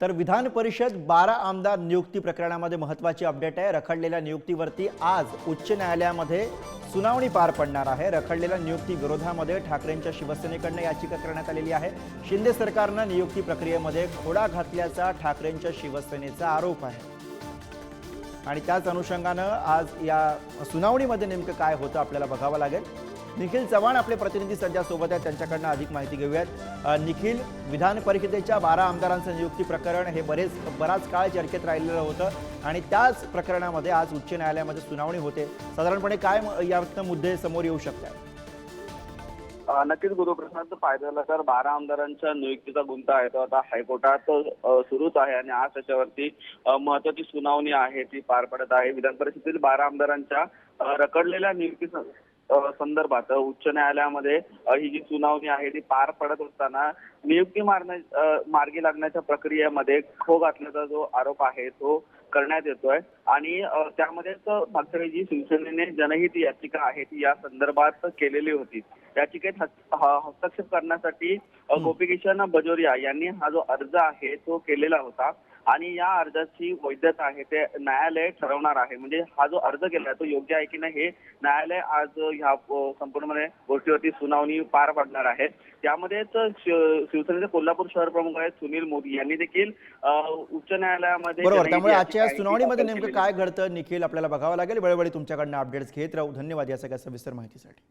तर विधान परिषद बारा आमदार नियुक्ती प्रकरणामध्ये महत्त्वाची अपडेट आहे. रखडलेल्या नियुक्तीवरती आज उच्च न्यायालयामध्ये सुनावणी पार पडणार आहे. रखडलेल्या नियुक्ती विरोधामध्ये ठाकरेंच्या शिवसेनेकडनं याचिका करण्यात आलेली आहे. शिंदे सरकारनं नियुक्ती प्रक्रियेमध्ये खोडा घातल्याचा ठाकरेंच्या शिवसेनेचा आरोप आहे. आणि त्याच अनुषंगानं आज या सुनावणीमध्ये नेमकं काय होतं आपल्याला बघावं लागेल. निखिल चव्हाण आपले प्रतिनिधी सध्या आहेत. त्यांच्याकडनं अधिक माहिती घेऊयात. निखिल विधान परिषदेच्या बारा आमदारांचं नियुक्ती प्रकरण हे बरेच बराच काळ चर्चेत राहिलेलं होतं. आणि त्याच प्रकरणामध्ये आज उच्च न्यायालयामध्ये सुनावणी होते. साधारणपणे काय यातनं मुद्दे समोर येऊ शकतात? नक्कीच गुरुप्रसाद फायदा झालं तर बारा आमदारांच्या नियुक्तीचा गुंता आहे तो आता हायकोर्टात सुरूच आहे. आणि आज त्याच्यावरती महत्वाची सुनावणी आहे ती पार पडत आहे. विधान परिषदेतील बारा आमदारांच्या रखडलेल्या नियुक्ती संदर्भात उच्च न्यायालयामध्ये ही जी सुनावणी आहे ती पार पडत असताना नियुक्ती मारण्या मार्गी लागण्याच्या प्रक्रियेमध्ये खो घातल्याचा जो आरोप आहे तो करण्यात येतोय. आणि त्यामध्येच मागच्या जी शिवसेनेने जनहित याचिका आहे ती या संदर्भात केलेली होती. याचिकेत हस्त- हस्तक्षेप करण्यासाठी गोपीकिशन बजोरिया यांनी हा जो अर्ज आहे तो केलेला होता. आणि या अर्जाची वैधता आहे ते न्यायालय ठरवणार आहे. म्हणजे हा जो अर्ज केला तो योग्य आहे की नाही हे न्यायालय आज ह्या संपूर्णपणे गोष्टीवरती सुनावणी पार पाडणार आहे. त्यामध्येच शिव- शिवसेनेचे कोल्हापूर शहर प्रमुख आहेत सुनील मोदी. यांनी देखील उच्च न्यायालयामध्ये बरोबर त्यामुळे आजच्या सुनावणीमध्ये नेमकं काय घडतं निखिल आपल्याला बघावं लागेल. वेळोवेळी तुमच्याकडनं अपडेट्स घेत राहू. धन्यवाद या सगळ्या सविस्तर माहितीसाठी.